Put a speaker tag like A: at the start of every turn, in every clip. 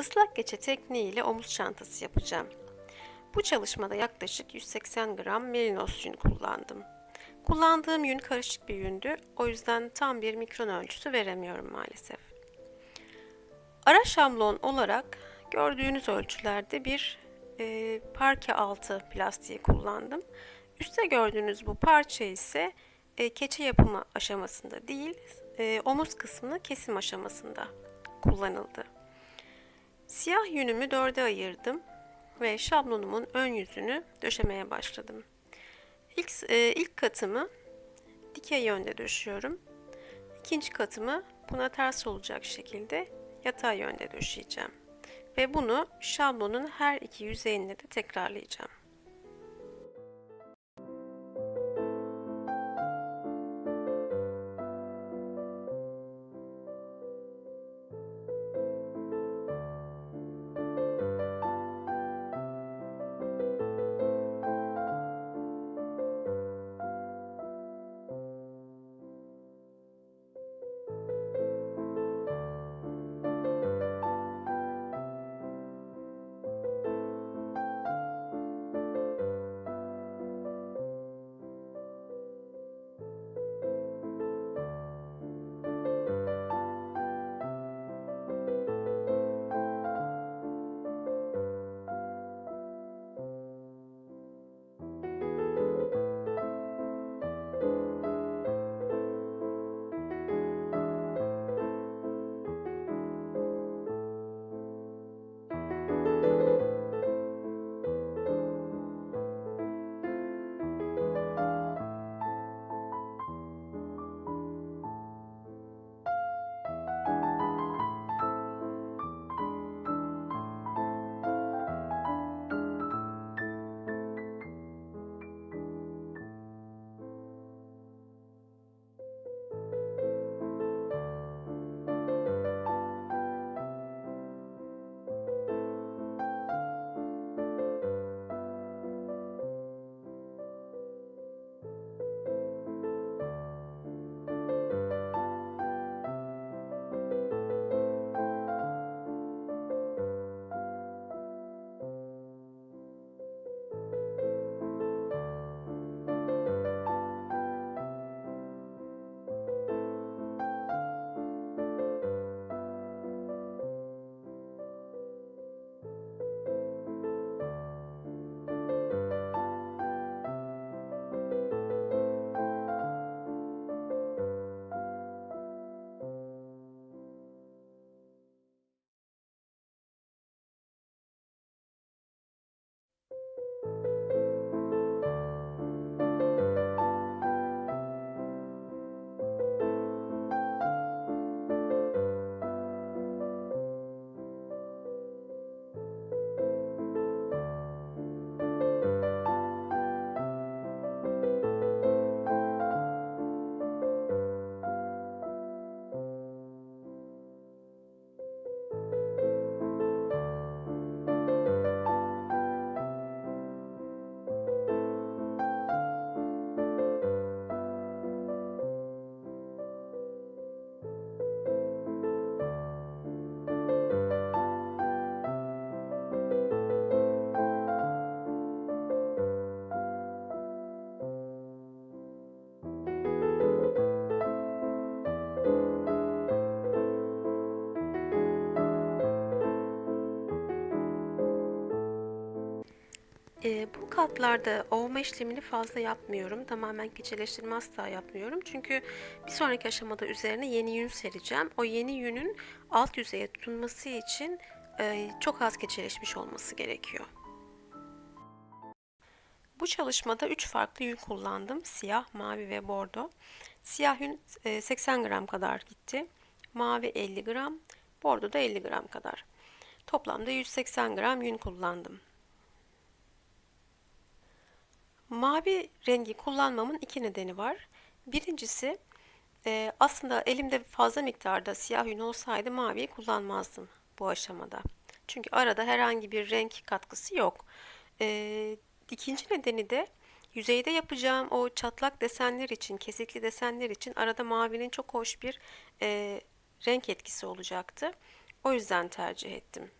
A: Islak geçe tekniğiyle omuz çantası yapacağım. Bu çalışmada yaklaşık 180 gram merinos yün kullandım. Kullandığım yün karışık bir yündü. O yüzden tam bir mikron ölçüsü veremiyorum maalesef. Ara şablon olarak gördüğünüz ölçülerde bir e, parke altı plastiği kullandım. Üstte gördüğünüz bu parça ise e, keçe yapımı aşamasında değil, e, omuz kısmını kesim aşamasında kullanıldı. Siyah yünümü dörde ayırdım ve şablonumun ön yüzünü döşemeye başladım. İlk, e, ilk katımı dikey yönde döşüyorum. İkinci katımı buna ters olacak şekilde yatay yönde döşeyeceğim. Ve bunu şablonun her iki yüzeyinde de tekrarlayacağım. Bu katlarda ovma işlemini fazla yapmıyorum. Tamamen keçeleştirme asla yapmıyorum. Çünkü bir sonraki aşamada üzerine yeni yün sereceğim. O yeni yünün alt yüzeye tutunması için çok az keçeleşmiş olması gerekiyor. Bu çalışmada 3 farklı yün kullandım. Siyah, mavi ve bordo. Siyah yün e, 80 gram kadar gitti. Mavi 50 gram, bordo da 50 gram kadar. Toplamda 180 gram yün kullandım. Mavi rengi kullanmamın iki nedeni var. Birincisi e, aslında elimde fazla miktarda siyah yün olsaydı maviyi kullanmazdım bu aşamada. Çünkü arada herhangi bir renk katkısı yok. E, ikinci nedeni de yüzeyde yapacağım o çatlak desenler için, kesikli desenler için arada mavinin çok hoş bir e, renk etkisi olacaktı. O yüzden tercih ettim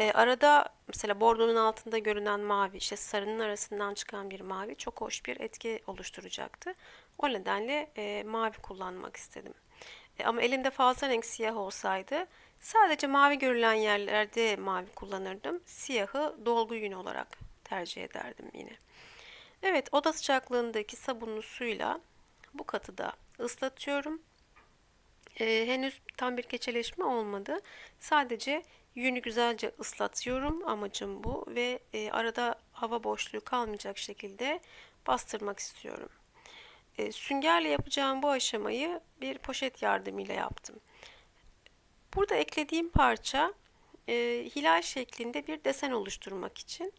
A: E, arada mesela bordonun altında görünen mavi, işte sarının arasından çıkan bir mavi çok hoş bir etki oluşturacaktı. O nedenle e, mavi kullanmak istedim. E, ama elimde fazla renk siyah olsaydı sadece mavi görülen yerlerde mavi kullanırdım. Siyahı dolgu yün olarak tercih ederdim yine. Evet oda sıcaklığındaki sabunlu suyla bu katı da ıslatıyorum. Ee, henüz tam bir keçeleşme olmadı. Sadece yünü güzelce ıslatıyorum. Amacım bu ve e, arada hava boşluğu kalmayacak şekilde bastırmak istiyorum. E, süngerle yapacağım bu aşamayı bir poşet yardımıyla yaptım. Burada eklediğim parça e, hilal şeklinde bir desen oluşturmak için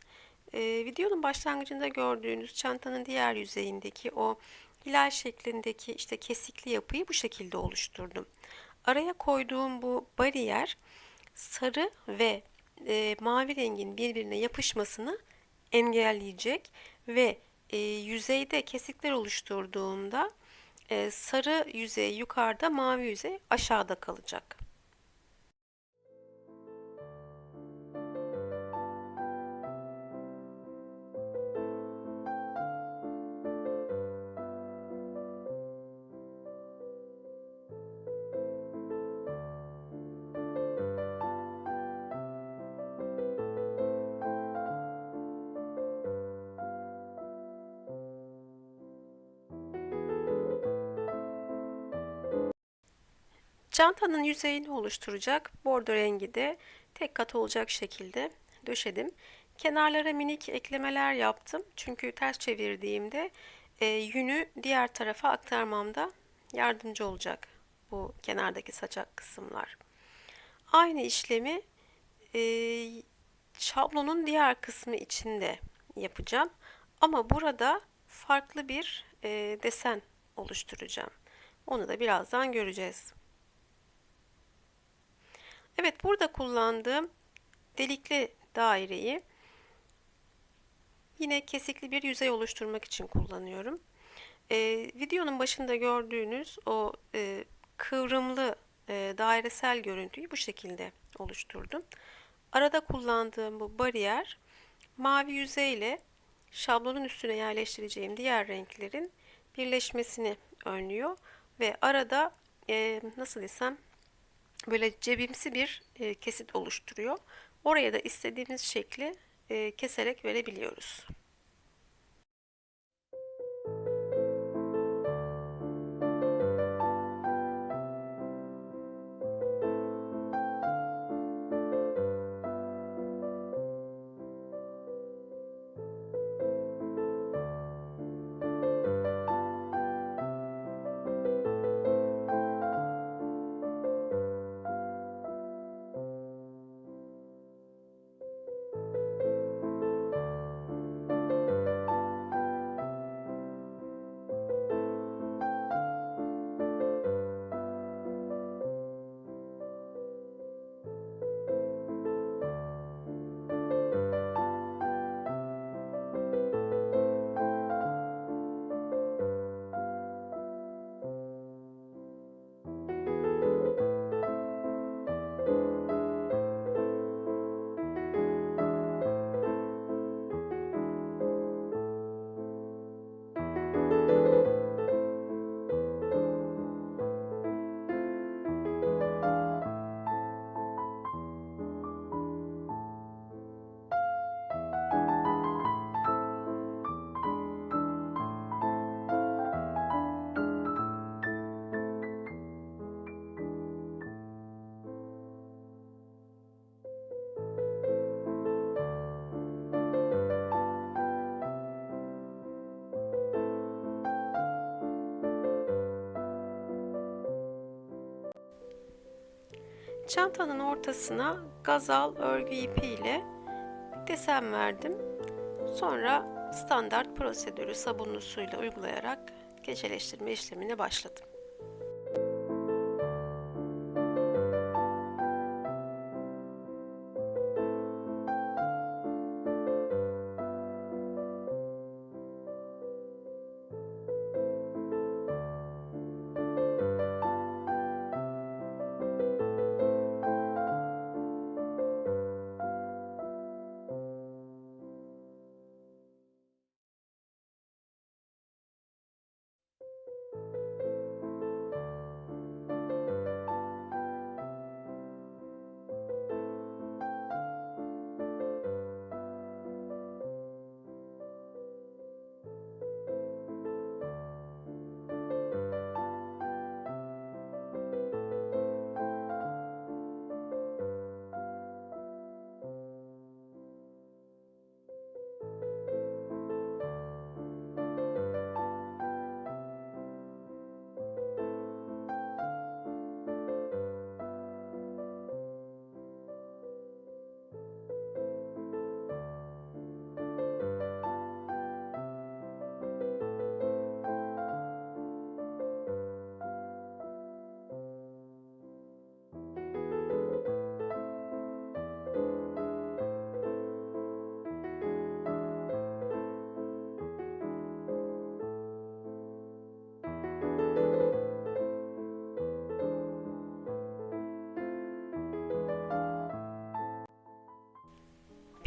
A: e, videonun başlangıcında gördüğünüz çantanın diğer yüzeyindeki o hilal şeklindeki işte kesikli yapıyı bu şekilde oluşturdum. Araya koyduğum bu bariyer sarı ve e, mavi rengin birbirine yapışmasını engelleyecek ve e, yüzeyde kesikler oluşturduğumda e, sarı yüzey yukarıda mavi yüzey aşağıda kalacak. Çantanın yüzeyini oluşturacak bordo rengi de tek kat olacak şekilde döşedim. Kenarlara minik eklemeler yaptım. Çünkü ters çevirdiğimde e, yünü diğer tarafa aktarmamda yardımcı olacak bu kenardaki saçak kısımlar. Aynı işlemi e, şablonun diğer kısmı içinde yapacağım. Ama burada farklı bir e, desen oluşturacağım. Onu da birazdan göreceğiz. Evet burada kullandığım delikli daireyi yine kesikli bir yüzey oluşturmak için kullanıyorum. Ee, videonun başında gördüğünüz o e, kıvrımlı e, dairesel görüntüyü bu şekilde oluşturdum. Arada kullandığım bu bariyer mavi yüzeyle şablonun üstüne yerleştireceğim diğer renklerin birleşmesini önlüyor ve arada e, nasıl desem böyle cebimsi bir e, kesit oluşturuyor. Oraya da istediğimiz şekli e, keserek verebiliyoruz. Çantanın ortasına gazal örgü ipi ile desen verdim. Sonra standart prosedürü sabunlu suyla uygulayarak geceleştirme işlemine başladım.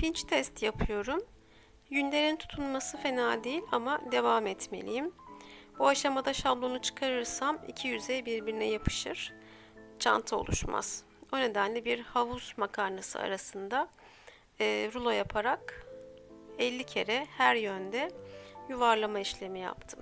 A: Pinch test yapıyorum. Yünlerin tutunması fena değil ama devam etmeliyim. Bu aşamada şablonu çıkarırsam iki yüzey birbirine yapışır. Çanta oluşmaz. O nedenle bir havuz makarnası arasında e, rulo yaparak 50 kere her yönde yuvarlama işlemi yaptım.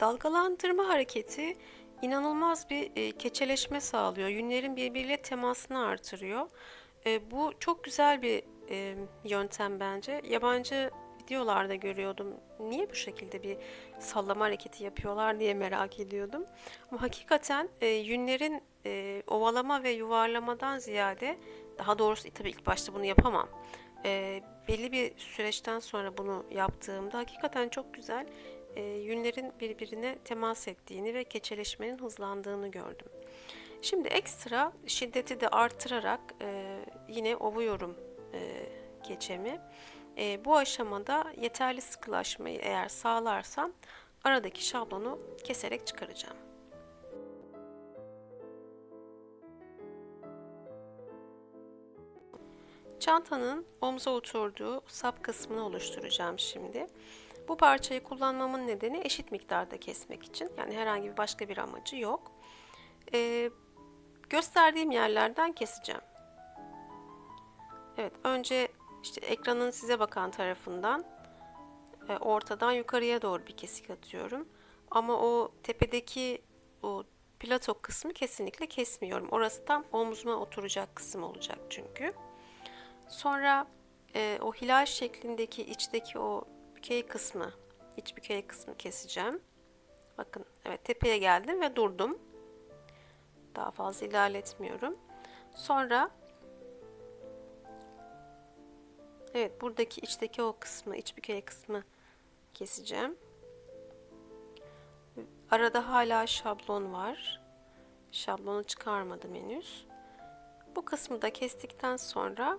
A: Dalgalandırma hareketi inanılmaz bir e, keçeleşme sağlıyor. Yünlerin birbiriyle temasını artırıyor. E, bu çok güzel bir e, yöntem bence. Yabancı videolarda görüyordum. Niye bu şekilde bir sallama hareketi yapıyorlar diye merak ediyordum. Ama hakikaten e, yünlerin e, ovalama ve yuvarlamadan ziyade daha doğrusu tabii ilk başta bunu yapamam. E, belli bir süreçten sonra bunu yaptığımda hakikaten çok güzel e, yünlerin birbirine temas ettiğini ve keçeleşmenin hızlandığını gördüm. Şimdi ekstra şiddeti de artırarak e, yine ovuyorum e, keçemi. E, bu aşamada yeterli sıkılaşmayı eğer sağlarsam aradaki şablonu keserek çıkaracağım. Çantanın omza oturduğu sap kısmını oluşturacağım şimdi. Bu parçayı kullanmamın nedeni eşit miktarda kesmek için. Yani herhangi bir başka bir amacı yok. Ee, gösterdiğim yerlerden keseceğim. Evet, önce işte ekranın size bakan tarafından e, ortadan yukarıya doğru bir kesik atıyorum. Ama o tepedeki o plato kısmı kesinlikle kesmiyorum. Orası tam omzuma oturacak kısım olacak çünkü. Sonra e, o hilal şeklindeki içteki o bükey kısmı, iç bükey kısmı keseceğim. Bakın evet tepeye geldim ve durdum. Daha fazla ilerletmiyorum. Sonra evet buradaki içteki o kısmı, iç bükey kısmı keseceğim. Arada hala şablon var. Şablonu çıkarmadım henüz. Bu kısmı da kestikten sonra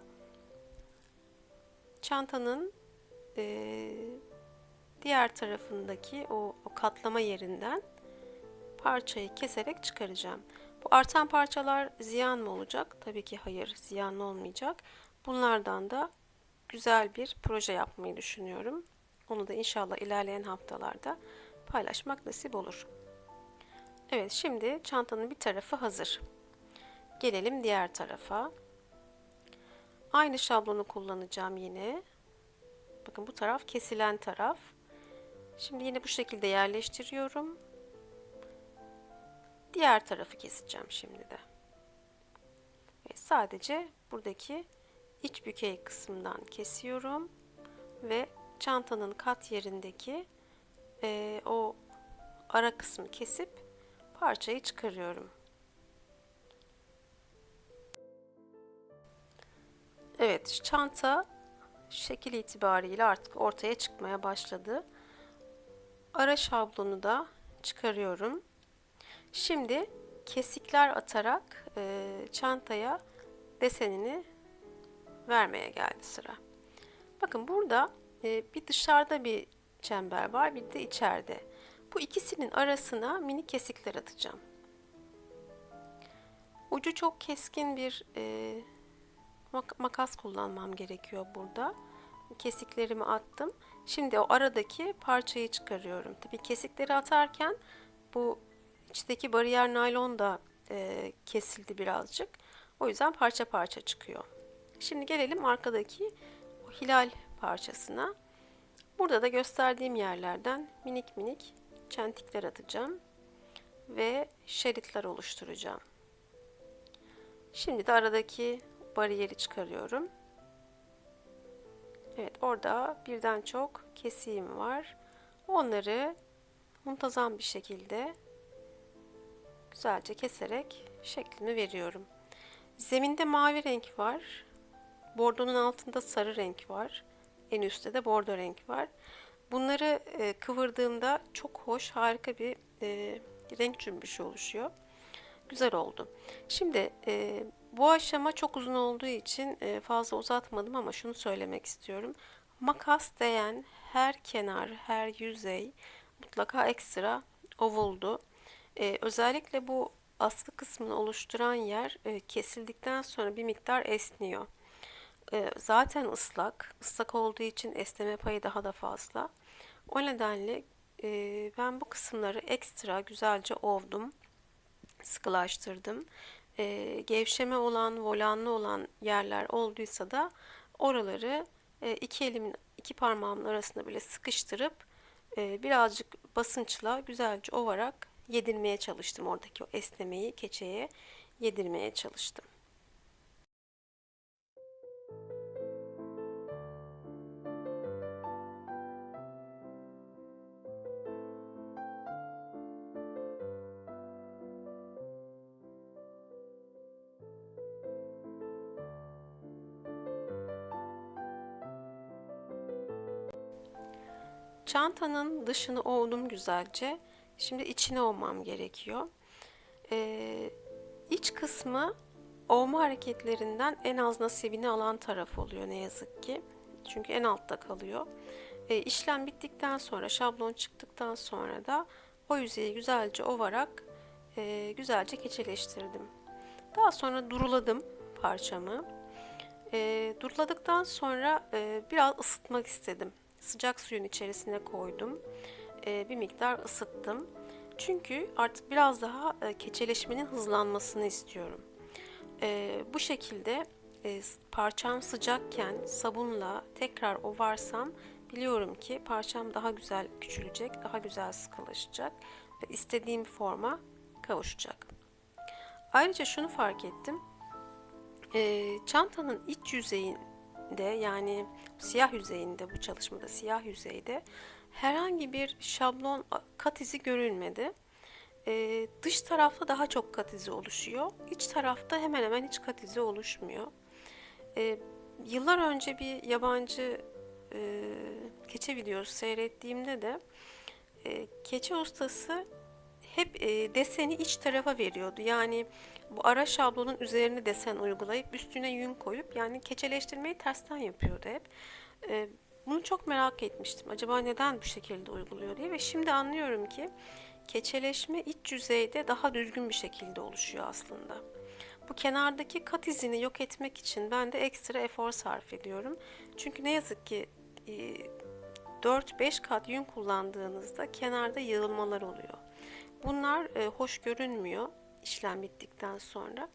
A: çantanın e, diğer tarafındaki o, o katlama yerinden parçayı keserek çıkaracağım. Bu artan parçalar ziyan mı olacak? Tabii ki hayır, ziyan olmayacak. Bunlardan da güzel bir proje yapmayı düşünüyorum. Onu da inşallah ilerleyen haftalarda paylaşmak nasip olur. Evet, şimdi çantanın bir tarafı hazır. Gelelim diğer tarafa. Aynı şablonu kullanacağım yine. Bakın bu taraf kesilen taraf. Şimdi yine bu şekilde yerleştiriyorum. Diğer tarafı keseceğim şimdi de. Ve sadece buradaki iç bükey kısmından kesiyorum ve çantanın kat yerindeki e, o ara kısmı kesip parçayı çıkarıyorum. Evet, çanta şekil itibariyle artık ortaya çıkmaya başladı. Ara şablonu da çıkarıyorum. Şimdi kesikler atarak e, çantaya desenini vermeye geldi sıra. Bakın burada e, bir dışarıda bir çember var, bir de içeride. Bu ikisinin arasına mini kesikler atacağım. Ucu çok keskin bir e, makas kullanmam gerekiyor burada. Kesiklerimi attım. Şimdi o aradaki parçayı çıkarıyorum. Tabii kesikleri atarken bu içteki bariyer naylon da e, kesildi birazcık. O yüzden parça parça çıkıyor. Şimdi gelelim arkadaki o hilal parçasına. Burada da gösterdiğim yerlerden minik minik çentikler atacağım. ve şeritler oluşturacağım. Şimdi de aradaki bariyeri çıkarıyorum. Evet orada birden çok kesiğim var. Onları muntazam bir şekilde güzelce keserek şeklini veriyorum. Zeminde mavi renk var. Bordonun altında sarı renk var. En üstte de bordo renk var. Bunları e, kıvırdığımda çok hoş, harika bir e, renk cümbüşü oluşuyor. Güzel oldu. Şimdi e, bu aşama çok uzun olduğu için e, fazla uzatmadım ama şunu söylemek istiyorum. Makas değen her kenar, her yüzey mutlaka ekstra ovuldu. E, özellikle bu askı kısmını oluşturan yer e, kesildikten sonra bir miktar esniyor. E, zaten ıslak. Islak olduğu için esneme payı daha da fazla. O nedenle e, ben bu kısımları ekstra güzelce ovdum. Sıkılaştırdım. E, gevşeme olan, volanlı olan yerler olduysa da oraları e, iki elimin iki parmağımın arasında bile sıkıştırıp e, birazcık basınçla güzelce ovarak yedirmeye çalıştım. Oradaki o esnemeyi keçeye yedirmeye çalıştım. Çantanın dışını ovdum güzelce. Şimdi içine ovmam gerekiyor. Ee, iç kısmı ovma hareketlerinden en az nasibini alan taraf oluyor ne yazık ki. Çünkü en altta kalıyor. Ee, işlem bittikten sonra, şablon çıktıktan sonra da o yüzeyi güzelce ovarak e, güzelce keçeleştirdim. Daha sonra duruladım parçamı. E, duruladıktan sonra e, biraz ısıtmak istedim. Sıcak suyun içerisine koydum. E, bir miktar ısıttım. Çünkü artık biraz daha e, keçeleşmenin hızlanmasını istiyorum. E, bu şekilde e, parçam sıcakken sabunla tekrar ovarsam biliyorum ki parçam daha güzel küçülecek, daha güzel sıkılaşacak ve istediğim forma kavuşacak. Ayrıca şunu fark ettim. E, çantanın iç yüzeyinde yani siyah yüzeyinde bu çalışmada siyah yüzeyde herhangi bir şablon kat izi görülmedi. Ee, dış tarafta daha çok kat izi oluşuyor. İç tarafta hemen hemen hiç kat izi oluşmuyor. Ee, yıllar önce bir yabancı e, keçe videosu seyrettiğimde de e, keçe ustası hep e, deseni iç tarafa veriyordu. Yani bu ara şablonun üzerine desen uygulayıp üstüne yün koyup yani keçeleştirmeyi tersten yapıyordu hep. E, bunu çok merak etmiştim. Acaba neden bu şekilde uyguluyor diye ve şimdi anlıyorum ki keçeleşme iç yüzeyde daha düzgün bir şekilde oluşuyor aslında. Bu kenardaki kat izini yok etmek için ben de ekstra efor sarf ediyorum. Çünkü ne yazık ki 4-5 e, kat yün kullandığınızda kenarda yığılmalar oluyor. Bunlar e, hoş görünmüyor işlem bittikten sonra.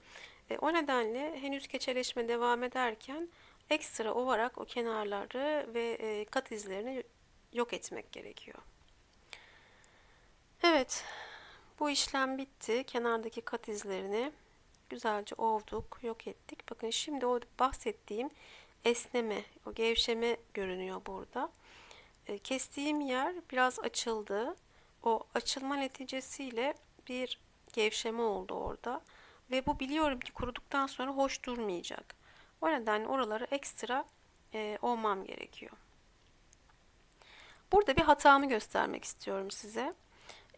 A: E, o nedenle henüz keçeleşme devam ederken ekstra ovarak o kenarları ve e, kat izlerini yok etmek gerekiyor. Evet, bu işlem bitti. Kenardaki kat izlerini güzelce ovduk, yok ettik. Bakın şimdi o bahsettiğim esneme, o gevşeme görünüyor burada. E, kestiğim yer biraz açıldı. O açılma neticesiyle bir gevşeme oldu orada. Ve bu biliyorum ki kuruduktan sonra hoş durmayacak. O nedenle oraları ekstra e, olmam gerekiyor. Burada bir hatamı göstermek istiyorum size.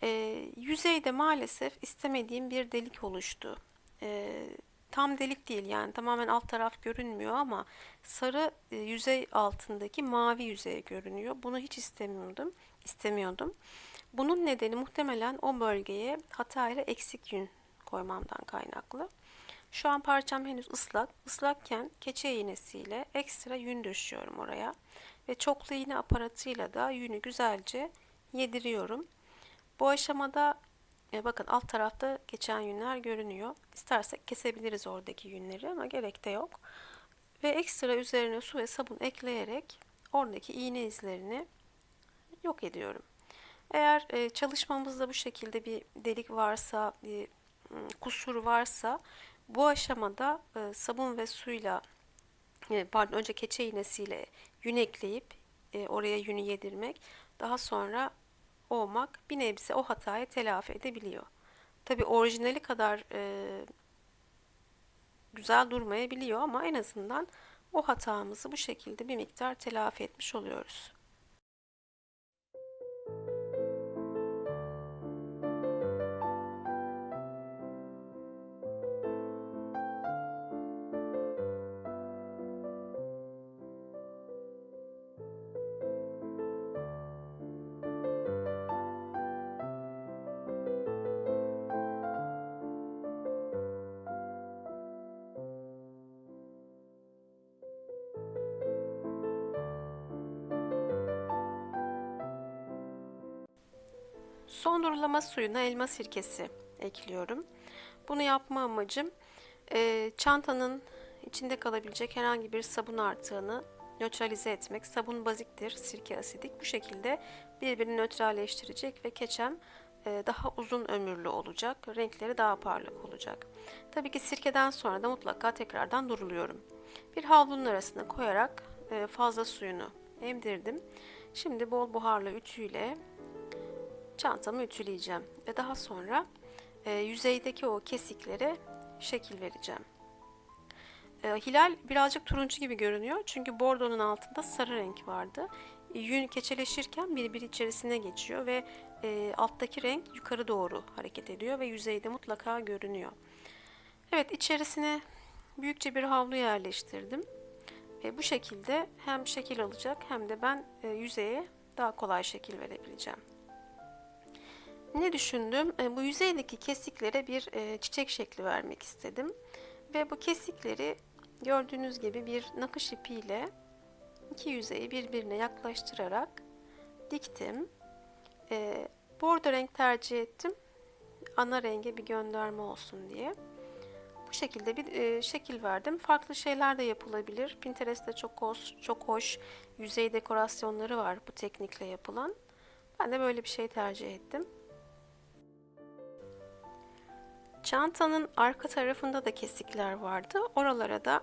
A: E, yüzeyde maalesef istemediğim bir delik oluştu. E, tam delik değil yani tamamen alt taraf görünmüyor ama sarı e, yüzey altındaki mavi yüzey görünüyor. Bunu hiç istemiyordum. istemiyordum. Bunun nedeni muhtemelen o bölgeye hatayla eksik yün koymamdan kaynaklı. Şu an parçam henüz ıslak. Islakken keçe iğnesiyle ekstra yün döşüyorum oraya. Ve çoklu iğne aparatıyla da yünü güzelce yediriyorum. Bu aşamada e, bakın alt tarafta geçen yünler görünüyor. İstersek kesebiliriz oradaki yünleri ama gerek de yok. Ve ekstra üzerine su ve sabun ekleyerek oradaki iğne izlerini yok ediyorum. Eğer e, çalışmamızda bu şekilde bir delik varsa, bir kusur varsa bu aşamada e, sabun ve suyla e, pardon önce keçe iğnesiyle yün ekleyip e, oraya yünü yedirmek daha sonra ovmak bir nebze o hatayı telafi edebiliyor. Tabi orijinali kadar e, güzel durmayabiliyor ama en azından o hatamızı bu şekilde bir miktar telafi etmiş oluyoruz. Son durulama suyuna elma sirkesi ekliyorum. Bunu yapma amacım e, çantanın içinde kalabilecek herhangi bir sabun artığını nötralize etmek. Sabun baziktir, sirke asidik. Bu şekilde birbirini nötralleştirecek ve keçem e, daha uzun ömürlü olacak. Renkleri daha parlak olacak. Tabii ki sirkeden sonra da mutlaka tekrardan duruluyorum. Bir havlunun arasına koyarak e, fazla suyunu emdirdim. Şimdi bol buharlı ütüyle çantamı ütüleyeceğim ve daha sonra e, yüzeydeki o kesiklere şekil vereceğim. E, hilal birazcık turuncu gibi görünüyor çünkü bordonun altında sarı renk vardı. E, yün keçeleşirken birbiri içerisine geçiyor ve e, alttaki renk yukarı doğru hareket ediyor ve yüzeyde mutlaka görünüyor. Evet içerisine büyükçe bir havlu yerleştirdim. Ve bu şekilde hem şekil alacak hem de ben e, yüzeye daha kolay şekil verebileceğim. Ne düşündüm? E, bu yüzeydeki kesiklere bir e, çiçek şekli vermek istedim. Ve bu kesikleri gördüğünüz gibi bir nakış ipiyle iki yüzeyi birbirine yaklaştırarak diktim. E, bordo renk tercih ettim. Ana renge bir gönderme olsun diye. Bu şekilde bir e, şekil verdim. Farklı şeyler de yapılabilir. Pinterest'te çok hoş, çok hoş yüzey dekorasyonları var bu teknikle yapılan. Ben de böyle bir şey tercih ettim. Çantanın arka tarafında da kesikler vardı. Oralara da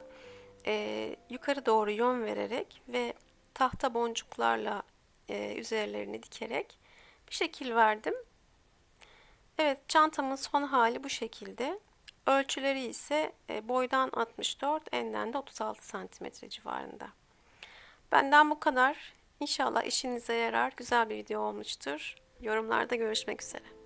A: e, yukarı doğru yön vererek ve tahta boncuklarla e, üzerlerini dikerek bir şekil verdim. Evet çantamın son hali bu şekilde. Ölçüleri ise e, boydan 64, enden de 36 santimetre civarında. Benden bu kadar. İnşallah işinize yarar. Güzel bir video olmuştur. Yorumlarda görüşmek üzere.